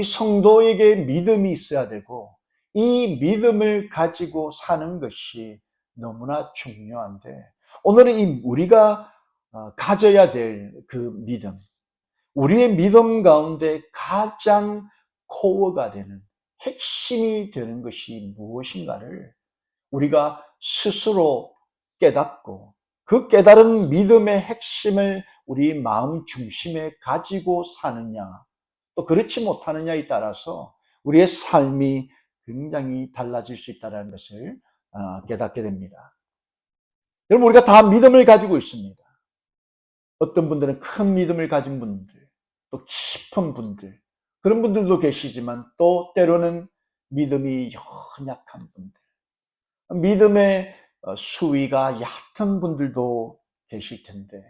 이 성도에게 믿음이 있어야 되고 이 믿음을 가지고 사는 것이 너무나 중요한데 오늘은 이 우리가 어, 가져야 될 그 믿음, 우리의 믿음 가운데 가장 코어가 되는 핵심이 되는 것이 무엇인가를 우리가 스스로 깨닫고 그 깨달은 믿음의 핵심을 우리 마음 중심에 가지고 사느냐, 또 그렇지 못하느냐에 따라서 우리의 삶이 굉장히 달라질 수 있다는 것을 어, 깨닫게 됩니다. 여러분, 우리가 다 믿음을 가지고 있습니다. 어떤 분들은 큰 믿음을 가진 분들, 또 깊은 분들, 그런 분들도 계시지만 또 때로는 믿음이 연약한 분들, 믿음의 어, 수위가 얕은 분들도 계실 텐데,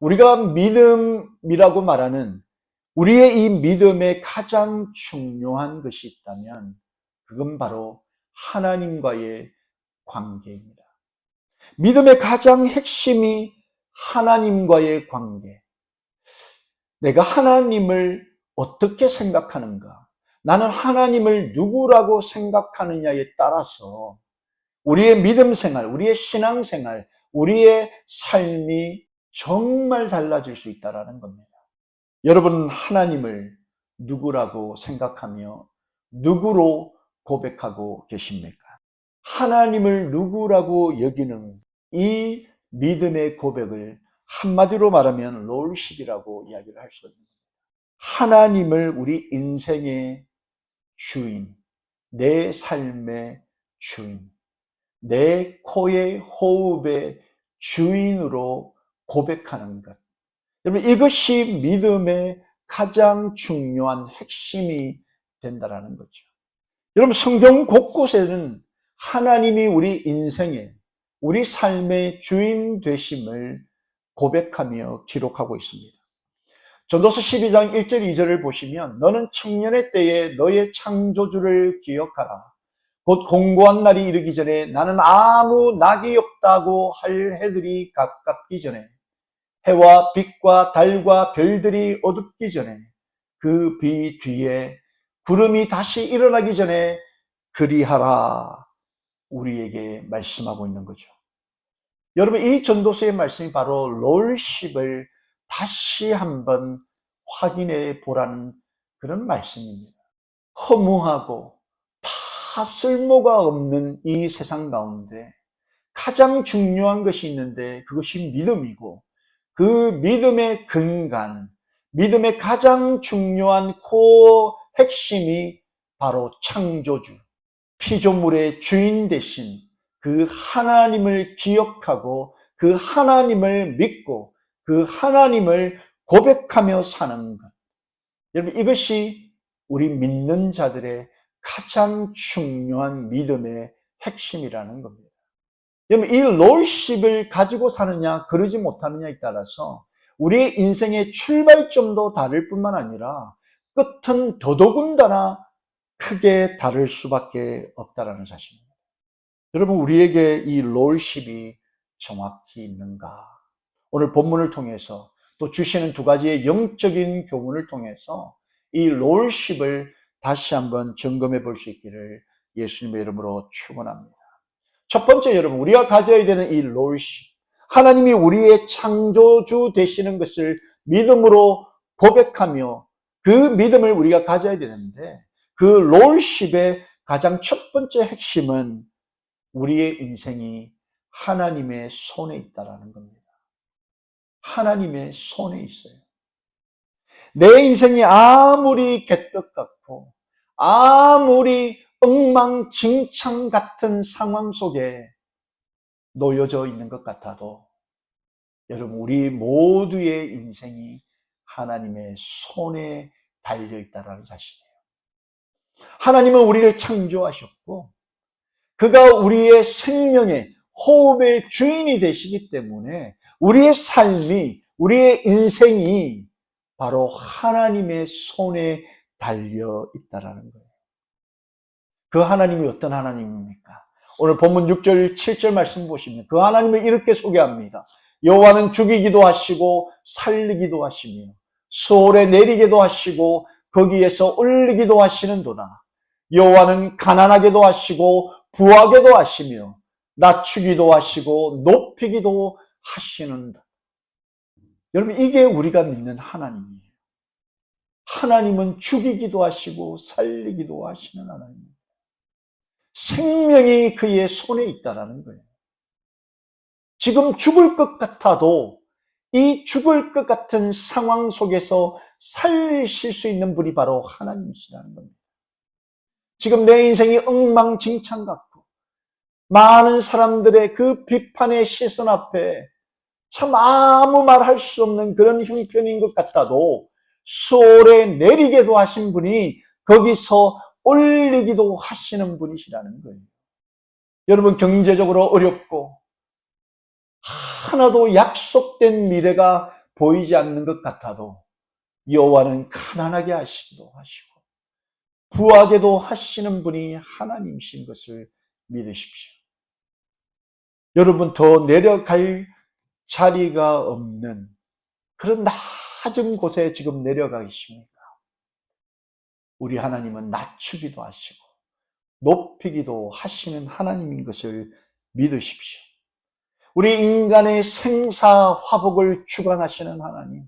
우리가 믿음이라고 말하는 우리의 이 믿음에 가장 중요한 것이 있다면, 그건 바로 하나님과의 관계입니다. 믿음의 가장 핵심이 하나님과의 관계. 내가 하나님을 어떻게 생각하는가? 나는 하나님을 누구라고 생각하느냐에 따라서 우리의 믿음 생활, 우리의 신앙 생활, 우리의 삶이 정말 달라질 수 있다는 겁니다. 여러분은 하나님을 누구라고 생각하며 누구로 고백하고 계십니까? 하나님을 누구라고 여기는 이 믿음의 고백을 한마디로 말하면 롤십이라고 이야기를 할 수 있습니다. 하나님을 우리 인생의 주인, 내 삶의 주인, 내 코의 호흡의 주인으로 고백하는 것. 여러분, 이것이 믿음의 가장 중요한 핵심이 된다라는 거죠. 여러분, 성경 곳곳에는 하나님이 우리 인생의, 우리 삶의 주인 되심을 고백하며 기록하고 있습니다. 전도서 12장 1절 2절을 보시면 너는 청년의 때에 너의 창조주를 기억하라. 곧 공고한 날이 이르기 전에 나는 아무 낙이 없다고 할 해들이 가깝기 전에 해와 빛과 달과 별들이 어둡기 전에 그 비 뒤에 구름이 다시 일어나기 전에 그리하라 우리에게 말씀하고 있는 거죠. 여러분 이 전도서의 말씀이 바로 롤십을 다시 한번 확인해 보라는 그런 말씀입니다. 허무하고 다 쓸모가 없는 이 세상 가운데 가장 중요한 것이 있는데 그것이 믿음이고 그 믿음의 근간, 믿음의 가장 중요한 코어 핵심이 바로 창조주, 피조물의 주인 대신 그 하나님을 기억하고 그 하나님을 믿고 그 하나님을 고백하며 사는 것. 여러분, 이것이 우리 믿는 자들의 가장 중요한 믿음의 핵심이라는 겁니다. 여러분, 이 롤십을 가지고 사느냐, 그러지 못하느냐에 따라서 우리의 인생의 출발점도 다를 뿐만 아니라 끝은 더더군다나 크게 다를 수밖에 없다라는 사실입니다. 여러분, 우리에게 이 롤십이 정확히 있는가? 오늘 본문을 통해서 또 주시는 두 가지의 영적인 교훈을 통해서 이 롤십을 다시 한번 점검해 볼 수 있기를 예수님의 이름으로 축원합니다. 첫 번째 여러분 우리가 가져야 되는 이 롤십 하나님이 우리의 창조주 되시는 것을 믿음으로 고백하며 그 믿음을 우리가 가져야 되는데 그 롤십의 가장 첫 번째 핵심은 우리의 인생이 하나님의 손에 있다라는 겁니다. 하나님의 손에 있어요. 내 인생이 아무리 개떡 같고 아무리 엉망진창 같은 상황 속에 놓여져 있는 것 같아도 여러분 우리 모두의 인생이 하나님의 손에 달려 있다라는 사실이에요. 하나님은 우리를 창조하셨고 그가 우리의 생명의 호흡의 주인이 되시기 때문에 우리의 삶이 우리의 인생이 바로 하나님의 손에 달려 있다라는 거예요. 그 하나님이 어떤 하나님입니까? 오늘 본문 6절, 7절 말씀 보시면 그 하나님을 이렇게 소개합니다. 여호와는 죽이기도 하시고 살리기도 하시며 서울에 내리기도 하시고 거기에서 올리기도 하시는도다. 여호와는 가난하게도 하시고 부하게도 하시며 낮추기도 하시고 높이기도 하시는다. 여러분 이게 우리가 믿는 하나님이에요. 하나님은 죽이기도 하시고 살리기도 하시는 하나님입니다. 생명이 그의 손에 있다라는 거예요. 지금 죽을 것 같아도 이 죽을 것 같은 상황 속에서 살리실 수 있는 분이 바로 하나님이시라는 겁니다. 지금 내 인생이 엉망진창 같고 많은 사람들의 그 비판의 시선 앞에 참 아무 말 할 수 없는 그런 형편인 것 같아도 수월에 내리게도 하신 분이 거기서 올리기도 하시는 분이시라는 거예요. 여러분 경제적으로 어렵고 하나도 약속된 미래가 보이지 않는 것 같아도 여호와는 가난하게 하시기도 하시고 부하게도 하시는 분이 하나님이신 것을 믿으십시오. 여러분 더 내려갈 자리가 없는 그런 낮은 곳에 지금 내려가 계십니까? 우리 하나님은 낮추기도 하시고 높이기도 하시는 하나님인 것을 믿으십시오. 우리 인간의 생사 화복을 주관하시는 하나님.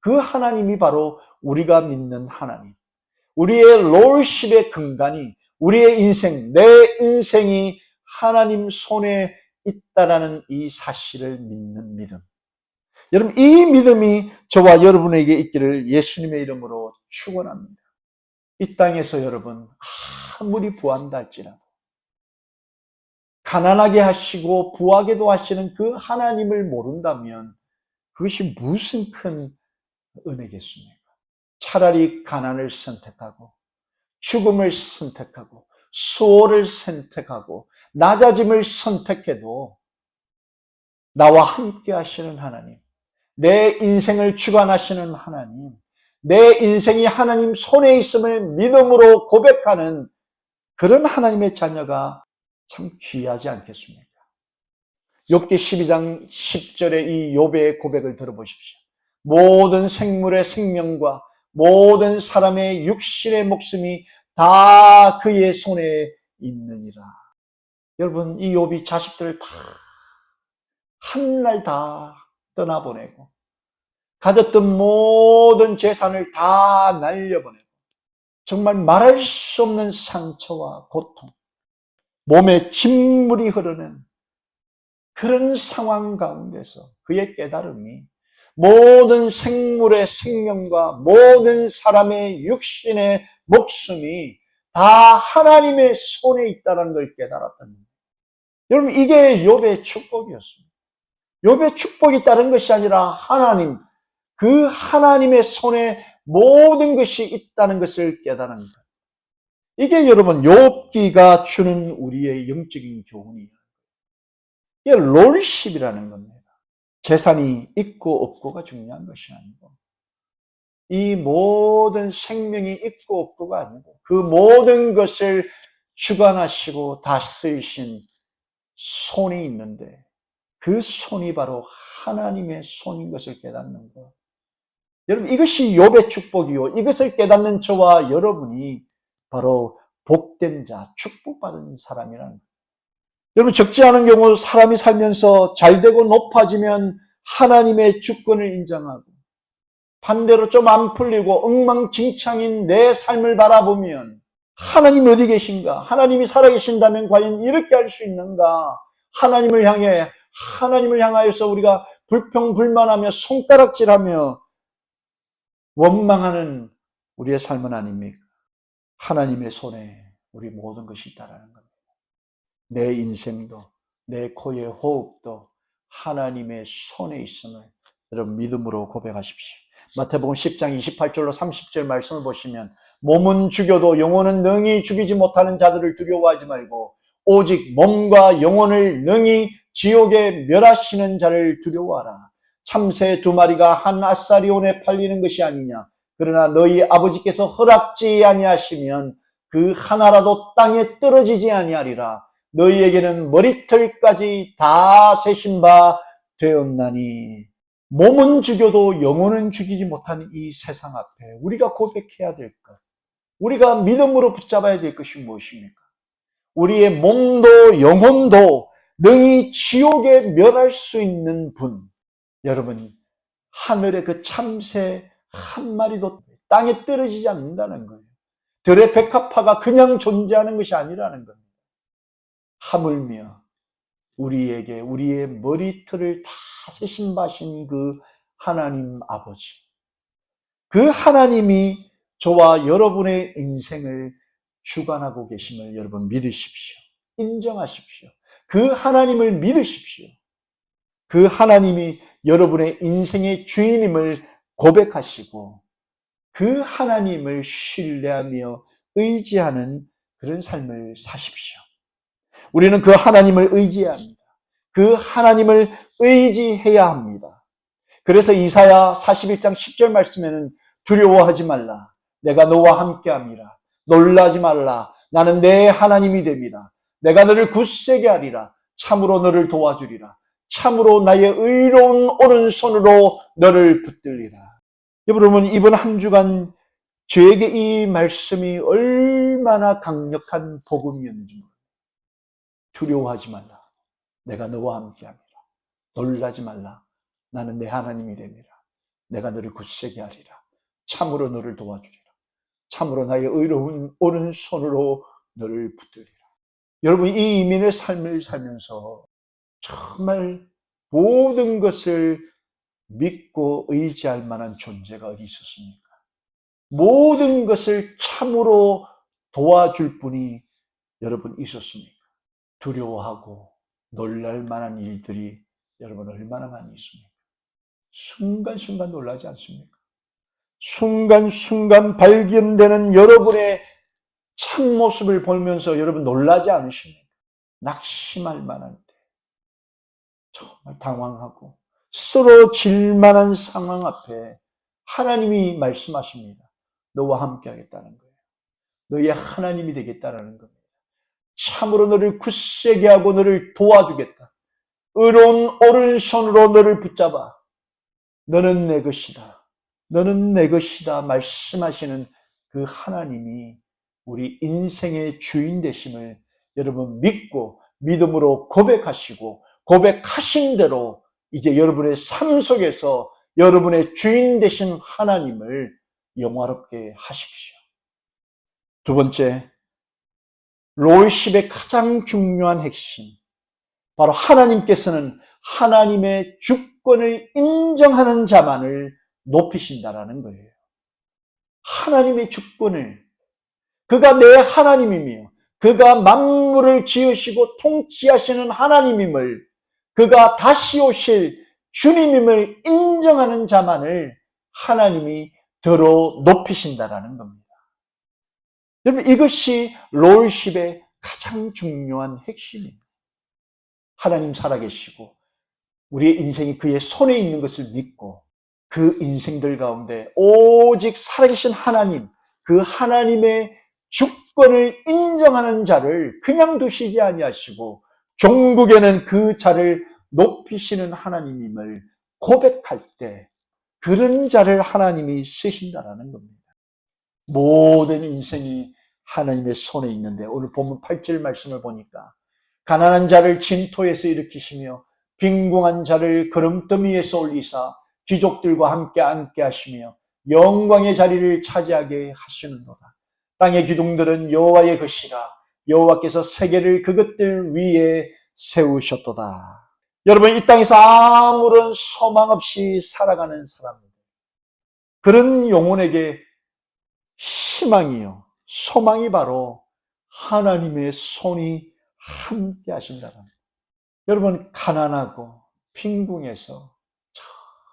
그 하나님이 바로 우리가 믿는 하나님. 우리의 롤십의 근간이 우리의 인생, 내 인생이 하나님 손에 있다라는 이 사실을 믿는 믿음. 여러분, 이 믿음이 저와 여러분에게 있기를 예수님의 이름으로 축원합니다. 이 땅에서 여러분 아무리 부한다 할지라도 가난하게 하시고 부하게도 하시는 그 하나님을 모른다면 그것이 무슨 큰 은혜겠습니까? 차라리 가난을 선택하고 죽음을 선택하고 수호를 선택하고 낮아짐을 선택해도 나와 함께 하시는 하나님, 내 인생을 주관하시는 하나님, 내 인생이 하나님 손에 있음을 믿음으로 고백하는 그런 하나님의 자녀가 참 귀하지 않겠습니까? 욥기 12장 10절의 이 욥의 고백을 들어보십시오. 모든 생물의 생명과 모든 사람의 육신의 목숨이 다 그의 손에 있느니라. 여러분, 이 욥이 자식들을 다 한 날 다 떠나보내고 가졌던 모든 재산을 다 날려보내고 정말 말할 수 없는 상처와 고통, 몸에 진물이 흐르는 그런 상황 가운데서 그의 깨달음이 모든 생물의 생명과 모든 사람의 육신의 목숨이 다 하나님의 손에 있다는 걸 거예요. 여러분 이게 욥의 축복이었습니다. 욥의 축복이 다른 것이 아니라 하나님 그 하나님의 손에 모든 것이 있다는 것을 깨달은 거예요. 이게 여러분 욥기가 주는 우리의 영적인 교훈이에요. 이게 롤십이라는 겁니다. 재산이 있고 없고가 중요한 것이 아니고 이 모든 생명이 있고 없고가 아니고 그 모든 것을 주관하시고 다스리신 손이 있는데 그 손이 바로 하나님의 손인 것을 깨닫는 것. 여러분 이것이 욥의 축복이요. 이것을 깨닫는 저와 여러분이 바로 복된 자, 축복받은 사람이라는 거예요. 여러분 적지 않은 경우 사람이 살면서 잘되고 높아지면 하나님의 주권을 인정하고 반대로 좀 안 풀리고 엉망진창인 내 삶을 바라보면 하나님 어디 계신가? 하나님이 살아계신다면 과연 이렇게 할 수 있는가? 하나님을 향해 하나님을 향하여서 우리가 불평불만하며 손가락질하며 원망하는 우리의 삶은 아닙니까? 하나님의 손에 우리 모든 것이 있다라는 겁니다. 내 인생도 내 코의 호흡도 하나님의 손에 있음을 여러분 믿음으로 고백하십시오. 마태복음 10장 28절로 30절 말씀을 보시면 몸은 죽여도 영혼은 능히 죽이지 못하는 자들을 두려워하지 말고 오직 몸과 영혼을 능히 지옥에 멸하시는 자를 두려워하라. 참새 두 마리가 한 아사리온에 팔리는 것이 아니냐. 그러나 너희 아버지께서 허락지 아니하시면 그 하나라도 땅에 떨어지지 아니하리라. 너희에게는 머리털까지 다 세신 바 되었나니. 몸은 죽여도 영혼은 죽이지 못하는 이 세상 앞에 우리가 고백해야 될 것, 우리가 믿음으로 붙잡아야 될 것이 무엇입니까? 우리의 몸도 영혼도 능히 지옥에 멸할 수 있는 분. 여러분, 하늘의 그 참새 한 마리도 땅에 떨어지지 않는다는 거예요. 들의 백합화가 그냥 존재하는 것이 아니라는 겁니다. 하물며 우리에게 우리의 머리털을 다 세신 바신 그 하나님 아버지. 그 하나님이 저와 여러분의 인생을 주관하고 계심을 여러분 믿으십시오. 인정하십시오. 그 하나님을 믿으십시오. 그 하나님이 여러분의 인생의 주인임을 고백하시고 그 하나님을 신뢰하며 의지하는 그런 삶을 사십시오. 우리는 그 하나님을 의지해야 합니다. 그 하나님을 의지해야 합니다. 그래서 이사야 41장 10절 말씀에는 두려워하지 말라. 내가 너와 함께 함이라. 놀라지 말라. 나는 내 하나님이 됩니다. 내가 너를 굳세게 하리라. 참으로 너를 도와주리라. 참으로 나의 의로운 오른손으로 너를 붙들리라. 여러분, 이번 한 주간 저에게 이 말씀이 얼마나 강력한 복음이었는지 모릅니다. 두려워하지 말라. 내가 너와 함께 합니다. 놀라지 말라. 나는 내 하나님이 됩니다. 내가 너를 굳세게 하리라. 참으로 너를 도와주리라. 참으로 나의 의로운 오른손으로 너를 붙들리라. 여러분, 이 이민의 삶을 살면서 정말 모든 것을 믿고 의지할 만한 존재가 어디 있었습니까? 모든 것을 참으로 도와줄 분이 여러분 있었습니까? 두려워하고 놀랄 만한 일들이 여러분 얼마나 많이 있습니까? 순간순간 놀라지 않습니까? 순간순간 발견되는 여러분의 참 모습을 보면서 여러분 놀라지 않으십니까? 낙심할 만한 때. 정말 당황하고 쓰러질 만한 상황 앞에 하나님이 말씀하십니다. 너와 함께 하겠다는 거예요. 너의 하나님이 되겠다는 겁니다. 참으로 너를 굳세게 하고 너를 도와주겠다. 의로운 오른손으로 너를 붙잡아. 너는 내 것이다. 너는 내 것이다. 말씀하시는 그 하나님이 우리 인생의 주인 되심을 여러분 믿고 믿음으로 고백하시고 고백하신 대로 이제 여러분의 삶 속에서 여러분의 주인 되신 하나님을 영화롭게 하십시오. 두 번째, 롤십의 가장 중요한 핵심. 바로 하나님께서는 하나님의 주권을 인정하는 자만을 높이신다라는 거예요. 하나님의 주권을 그가 내 하나님이며 그가 만물을 지으시고 통치하시는 하나님임을 그가 다시 오실 주님임을 인정하는 자만을 하나님이 더러 높이신다라는 겁니다. 여러분 이것이 롤십의 가장 중요한 핵심입니다. 하나님 살아계시고 우리의 인생이 그의 손에 있는 것을 믿고 그 인생들 가운데 오직 살아계신 하나님, 그 하나님의 주권을 인정하는 자를 그냥 두시지 아니하시고 종국에는 그 자를 높이시는 하나님임을 고백할 때 그런 자를 하나님이 쓰신다라는 겁니다. 모든 인생이 하나님의 손에 있는데 오늘 본문 8절 말씀을 보니까 가난한 자를 진토에서 일으키시며 빈궁한 자를 걸음더미에서 올리사 귀족들과 함께 앉게 하시며 영광의 자리를 차지하게 하시는도다. 땅의 기둥들은 여호와의 것이라 여호와께서 세계를 그것들 위에 세우셨도다. 여러분 이 땅에서 아무런 소망 없이 살아가는 사람들. 그런 영혼에게 희망이요. 소망이 바로 하나님의 손이 함께 하신다는 여러분 가난하고 빈궁해서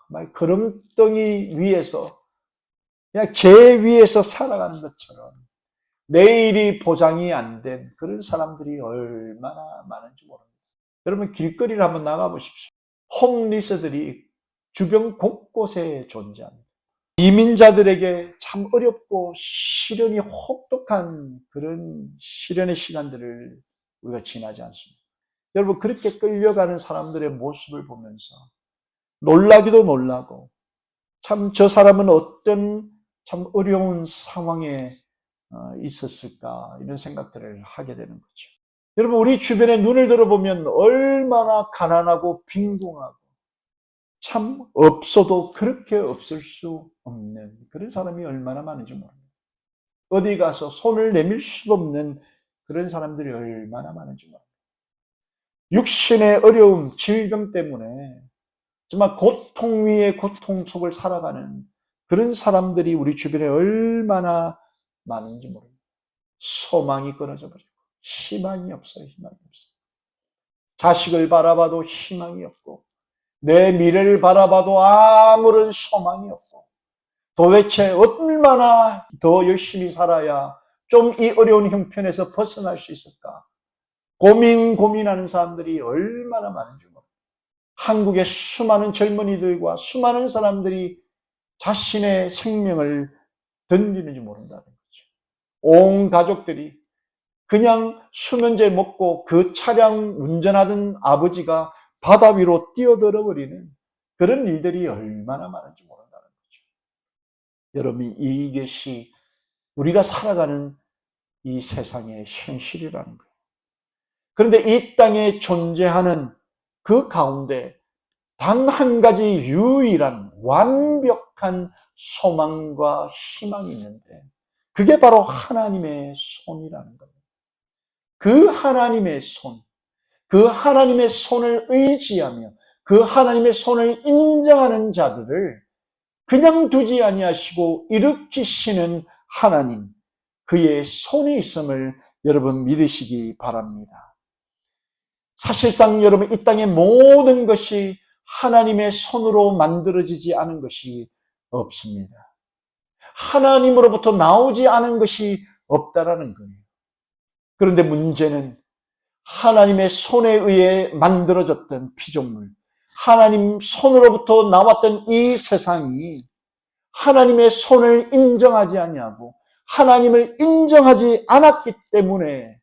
정말 걸음덩이 위에서 그냥 제 위에서 살아가는 것처럼 내일이 보장이 안 된 그런 사람들이 얼마나 많은지 모릅니다. 여러분 길거리를 한번 나가 보십시오. 홈리스들이 주변 곳곳에 존재합니다. 이민자들에게 참 어렵고 시련이 혹독한 그런 시련의 시간들을 우리가 지나지 않습니다. 여러분 그렇게 끌려가는 사람들의 모습을 보면서 놀라기도 놀라고 참 저 사람은 어떤 참 어려운 상황에 어, 있었을까 이런 생각들을 하게 되는 거죠. 여러분 우리 주변에 눈을 들어보면 얼마나 가난하고 빈궁하고 참 없어도 그렇게 없을 수 없는 그런 사람이 얼마나 많은지 모릅니다. 어디 가서 손을 내밀 수도 없는 그런 사람들이 얼마나 많은지 모릅니다. 육신의 어려움, 질병 때문에 정말 고통 위에 고통 속을 살아가는 그런 사람들이 우리 주변에 얼마나 많은지 모릅니다. 소망이 끊어져 버리고 희망이 없어요. 희망이 없어요. 자식을 바라봐도 희망이 없고 내 미래를 바라봐도 아무런 소망이 없고 도대체 얼마나 더 열심히 살아야 좀 이 어려운 형편에서 벗어날 수 있을까? 고민 고민하는 사람들이 얼마나 많은지 모릅니다. 한국의 수많은 젊은이들과 수많은 사람들이 자신의 생명을 던지는지 모른다는. 온 가족들이 그냥 수면제 먹고 그 차량 운전하던 아버지가 바다 위로 뛰어들어 버리는 그런 일들이 얼마나 많은지 모른다는 거죠. 여러분, 이것이 우리가 살아가는 이 세상의 현실이라는 거예요. 그런데 이 땅에 존재하는 그 가운데 단 한 가지 유일한 완벽한 소망과 희망이 있는데 그게 바로 하나님의 손이라는 겁니다. 그 하나님의 손, 그 하나님의 손을 의지하며 그 하나님의 손을 인정하는 자들을 그냥 두지 아니하시고 일으키시는 하나님, 그의 손이 있음을 여러분 믿으시기 바랍니다. 사실상 여러분 이 땅의 모든 것이 하나님의 손으로 만들어지지 않은 것이 없습니다. 하나님으로부터 나오지 않은 것이 없다라는 거예요. 그런데 문제는 하나님의 손에 의해 만들어졌던 피조물, 하나님 손으로부터 나왔던 이 세상이 하나님의 손을 인정하지 아니하고 하나님을 인정하지 않았기 때문에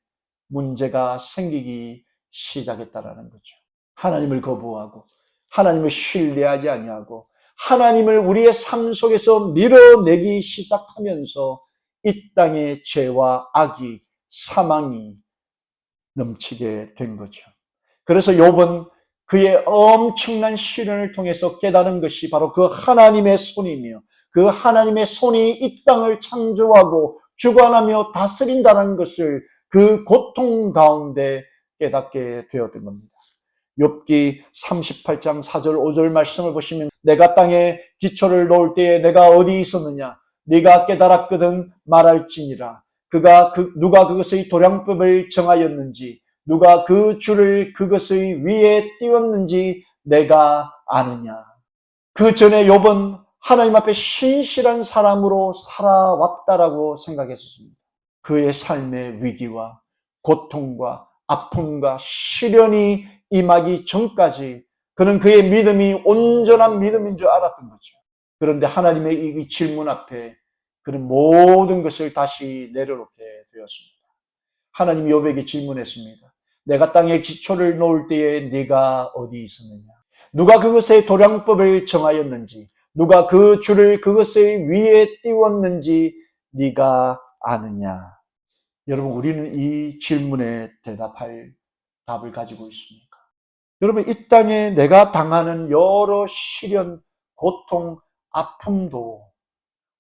문제가 생기기 시작했다라는 거죠. 하나님을 거부하고 하나님을 신뢰하지 아니하고 하나님을 우리의 삶 속에서 밀어내기 시작하면서 이 땅의 죄와 악이 사망이 넘치게 된 거죠. 그래서 욥은 그의 엄청난 시련을 통해서 깨달은 것이 바로 그 하나님의 손이며 그 하나님의 손이 이 땅을 창조하고 주관하며 다스린다는 것을 그 고통 가운데 깨닫게 되었던 겁니다. 욥기 38장 4절 5절 말씀을 보시면 내가 땅에 기초를 놓을 때에 내가 어디 있었느냐? 네가 깨달았거든 말할지니라. 그가 그 누가 그것의 도량법을 정하였는지 누가 그 줄을 그것의 위에 띄웠는지 내가 아느냐? 그 전에 욥은 하나님 앞에 신실한 사람으로 살아왔다라고 생각했습니다. 그의 삶의 위기와 고통과 아픔과 시련이 임하기 전까지 그는 그의 믿음이 온전한 믿음인 줄 알았던 거죠. 그런데 하나님의 이 질문 앞에 그는 모든 것을 다시 내려놓게 되었습니다. 하나님이 욥에게 질문했습니다. 내가 땅에 기초를 놓을 때에 네가 어디 있었느냐? 누가 그것의 도량법을 정하였는지, 누가 그 줄을 그것의 위에 띄웠는지 네가 아느냐? 여러분, 우리는 이 질문에 대답할 답을 가지고 있습니까? 여러분, 이 땅에 내가 당하는 여러 시련, 고통, 아픔도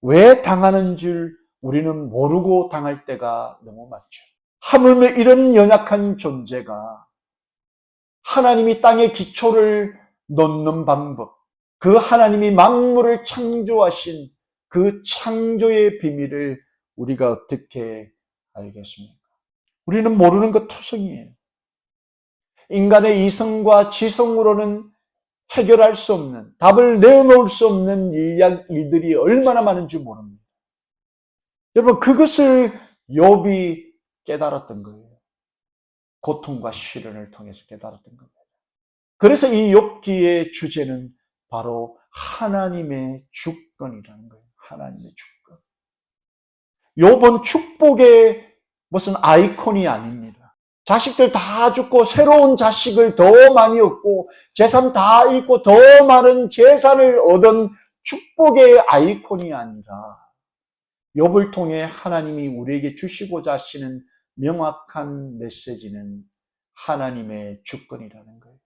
왜 당하는 줄 우리는 모르고 당할 때가 너무 많죠. 하물며 이런 연약한 존재가 하나님이 땅의 기초를 놓는 방법, 그 하나님이 만물을 창조하신 그 창조의 비밀을 우리가 어떻게 알겠습니까? 우리는 모르는 것 투성이에요. 인간의 이성과 지성으로는 해결할 수 없는, 답을 내어놓을 수 없는 일들이 얼마나 많은지 모릅니다. 여러분, 그것을 욥이 깨달았던 거예요. 고통과 시련을 통해서 깨달았던 겁니다. 그래서 이 욥기의 주제는 바로 하나님의 주권이라는 거예요. 하나님의 주권. 욥은 축복의 무슨 아이콘이 아닙니다. 자식들 다 죽고 새로운 자식을 더 많이 얻고 재산 다 잃고 더 많은 재산을 얻은 축복의 아이콘이 아니라 욥을 통해 하나님이 우리에게 주시고자 하시는 명확한 메시지는 하나님의 주권이라는 거예요.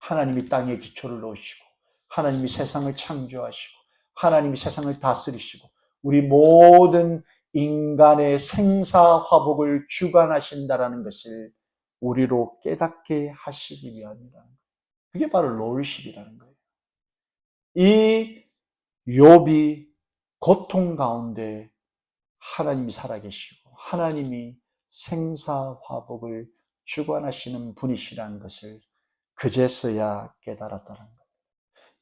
하나님이 땅에 기초를 놓으시고 하나님이 세상을 창조하시고 하나님이 세상을 다스리시고 우리 모든 인간의 생사화복을 주관하신다라는 것을 우리로 깨닫게 하시기 위함이라는 거예요. 그게 바로 롤십이라는 거예요. 이 욥이 고통 가운데 하나님이 살아계시고 하나님이 생사화복을 주관하시는 분이시라는 것을 그제서야 깨달았다는 거예요.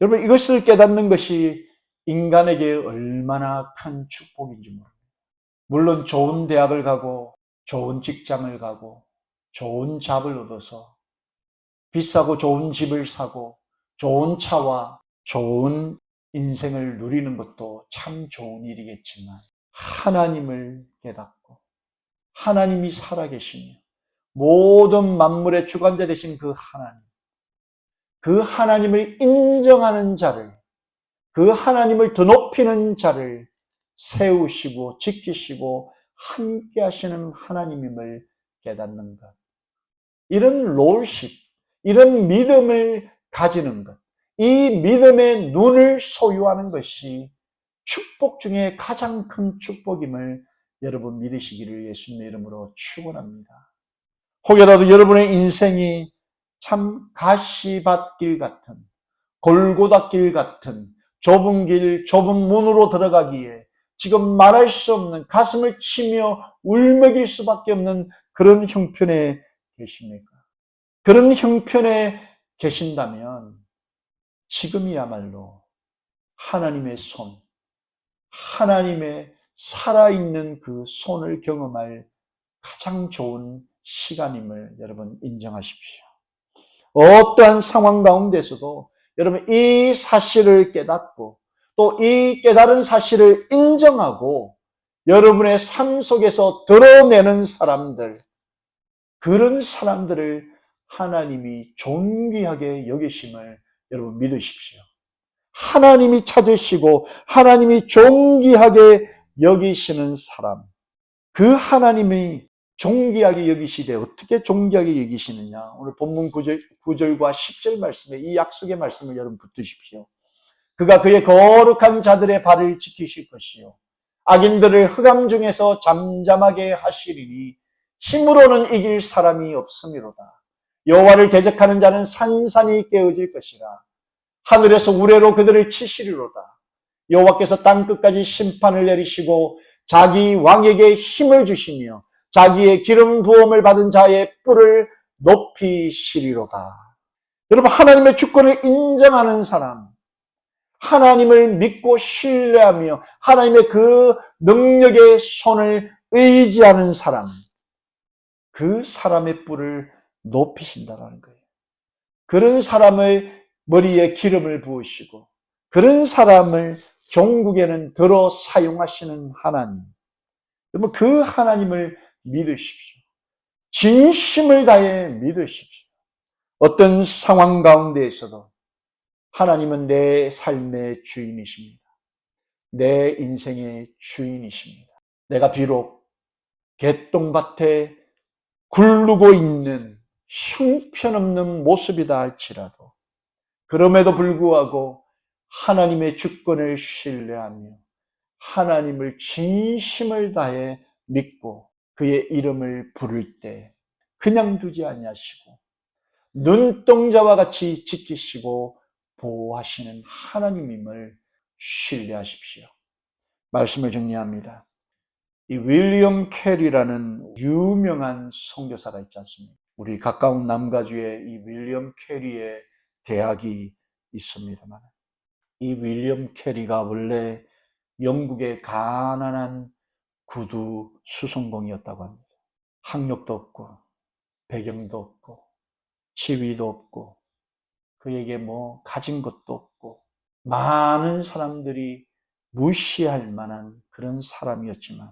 여러분 이것을 깨닫는 것이 인간에게 얼마나 큰 축복인지 모릅니다. 물론 좋은 대학을 가고 좋은 직장을 가고 좋은 잡을 얻어서 비싸고 좋은 집을 사고 좋은 차와 좋은 인생을 누리는 것도 참 좋은 일이겠지만 하나님을 깨닫고 하나님이 살아계시며 모든 만물의 주관자 되신 그 하나님 그 하나님을 인정하는 자를 그 하나님을 더 높이는 자를 세우시고 지키시고 함께 하시는 하나님임을 깨닫는 것. 이런 롤십, 이런 믿음을 가지는 것. 이 믿음의 눈을 소유하는 것이 축복 중에 가장 큰 축복임을 여러분 믿으시기를 예수님의 이름으로 축원합니다. 혹여라도 여러분의 인생이 참 가시밭길 같은 골고다길 같은 좁은 길, 좁은 문으로 들어가기에 지금 말할 수 없는 가슴을 치며 울먹일 수밖에 없는 그런 형편에 계십니까? 그런 형편에 계신다면 지금이야말로 하나님의 손, 하나님의 살아있는 그 손을 경험할 가장 좋은 시간임을 여러분 인정하십시오. 어떠한 상황 가운데서도 여러분 이 사실을 깨닫고 또 이 깨달은 사실을 인정하고 여러분의 삶 속에서 드러내는 사람들, 그런 사람들을 하나님이 존귀하게 여기심을 여러분 믿으십시오. 하나님이 찾으시고 하나님이 존귀하게 여기시는 사람, 그 하나님이 존귀하게 여기시되 어떻게 존귀하게 여기시느냐? 오늘 본문 9절, 9절과 10절 말씀에 이 약속의 말씀을 여러분 붙드십시오. 그가 그의 거룩한 자들의 발을 지키실 것이요. 악인들을 흑암 중에서 잠잠하게 하시리니 힘으로는 이길 사람이 없음이로다. 여호와를 대적하는 자는 산산이 깨어질 것이라. 하늘에서 우레로 그들을 치시리로다. 여호와께서 땅 끝까지 심판을 내리시고 자기 왕에게 힘을 주시며 자기의 기름 부음을 받은 자의 뿔을 높이시리로다. 여러분 하나님의 주권을 인정하는 사람, 하나님을 믿고 신뢰하며 하나님의 그 능력의 손을 의지하는 사람, 그 사람의 뿔을 높이신다라는 거예요. 그런 사람의 머리에 기름을 부으시고 그런 사람을 종국에는 들어 사용하시는 하나님. 여러분 그 하나님을 믿으십시오. 진심을 다해 믿으십시오. 어떤 상황 가운데에서도 하나님은 내 삶의 주인이십니다. 내 인생의 주인이십니다. 내가 비록 개똥밭에 굴르고 있는 형편없는 모습이다 할지라도 그럼에도 불구하고 하나님의 주권을 신뢰하며 하나님을 진심을 다해 믿고 그의 이름을 부를 때 그냥 두지 아니하시고 눈동자와 같이 지키시고 보호하시는 하나님임을 신뢰하십시오. 말씀을 정리합니다. 이 윌리엄 캐리라는 유명한 선교사가 있지 않습니까? 우리 가까운 남가주에 이 윌리엄 캐리의 대학이 있습니다만 이 윌리엄 캐리가 원래 영국의 가난한 구두 수송공이었다고 합니다. 학력도 없고 배경도 없고 지위도 없고 그에게 뭐 가진 것도 없고 많은 사람들이 무시할 만한 그런 사람이었지만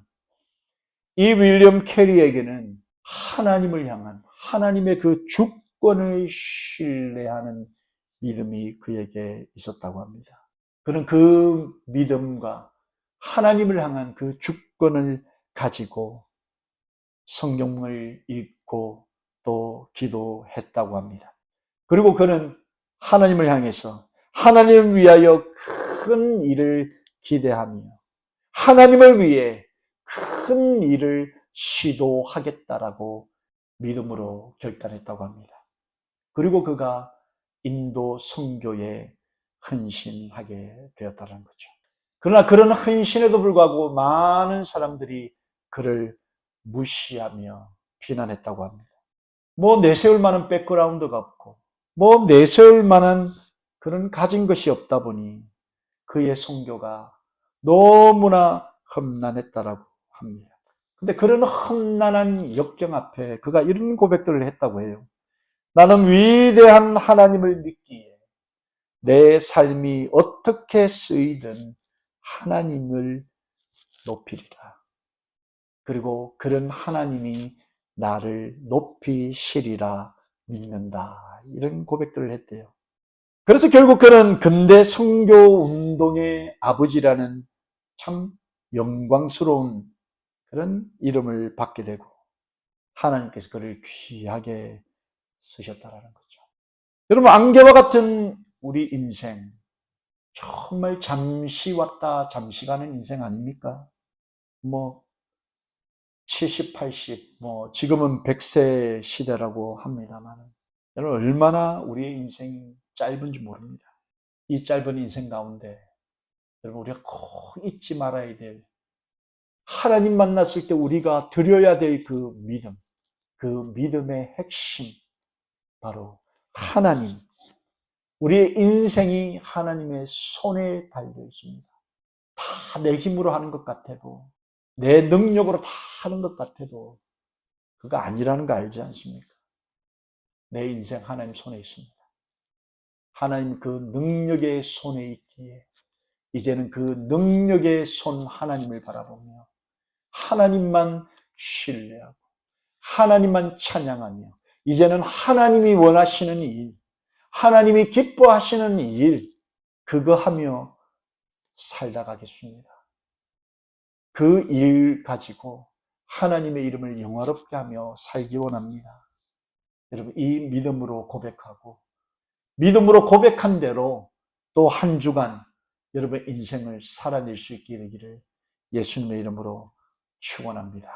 이 윌리엄 캐리에게는 하나님을 향한 하나님의 그 주권을 신뢰하는 믿음이 그에게 있었다고 합니다. 그는 그 믿음과 하나님을 향한 그 주권을 가지고 성경을 읽고 또 기도했다고 합니다. 그리고 그는 하나님을 향해서 하나님을 위하여 큰 일을 기대하며 하나님을 위해 큰 일을 시도하겠다라고 믿음으로 결단했다고 합니다. 그리고 그가 인도 선교에 헌신하게 되었다는 거죠. 그러나 그런 헌신에도 불구하고 많은 사람들이 그를 무시하며 비난했다고 합니다. 뭐 내세울 만한 백그라운드가 없고 뭐 내세울 만한 그런 가진 것이 없다 보니 그의 선교가 너무나 험난했다라고 합니다. 근데 그런 험난한 역경 앞에 그가 이런 고백들을 했다고 해요. 나는 위대한 하나님을 믿기에 내 삶이 어떻게 쓰이든 하나님을 높이리라. 그리고 그런 하나님이 나를 높이시리라 믿는다. 이런 고백들을 했대요. 그래서 결국 그는 근대 성교 운동의 아버지라는 참 영광스러운 그런 이름을 받게 되고 하나님께서 그를 귀하게 쓰셨다라는 거죠. 여러분 안개와 같은 우리 인생 정말 잠시 왔다 잠시 가는 인생 아닙니까? 뭐 70, 80, 뭐 지금은 100세 시대라고 합니다만 여러분 얼마나 우리의 인생이 짧은지 모릅니다. 이 짧은 인생 가운데 여러분 우리가 꼭 잊지 말아야 될 하나님 만났을 때 우리가 드려야 될 그 믿음, 그 믿음의 핵심 바로 하나님. 우리의 인생이 하나님의 손에 달려 있습니다. 다 내 힘으로 하는 것 같아도 내 능력으로 다 하는 것 같아도 그거 아니라는 거 알지 않습니까? 내 인생 하나님 손에 있습니다. 하나님 그 능력의 손에 있기에 이제는 그 능력의 손 하나님을 바라보며 하나님만 신뢰하고 하나님만 찬양하며 이제는 하나님이 원하시는 일, 하나님이 기뻐하시는 일, 그거 하며 살다 가겠습니다. 그 일 가지고 하나님의 이름을 영화롭게 하며 살기 원합니다. 여러분, 이 믿음으로 고백하고, 믿음으로 고백한 대로 또 한 주간 여러분 인생을 살아낼 수 있게 되기를 예수님의 이름으로 축원합니다.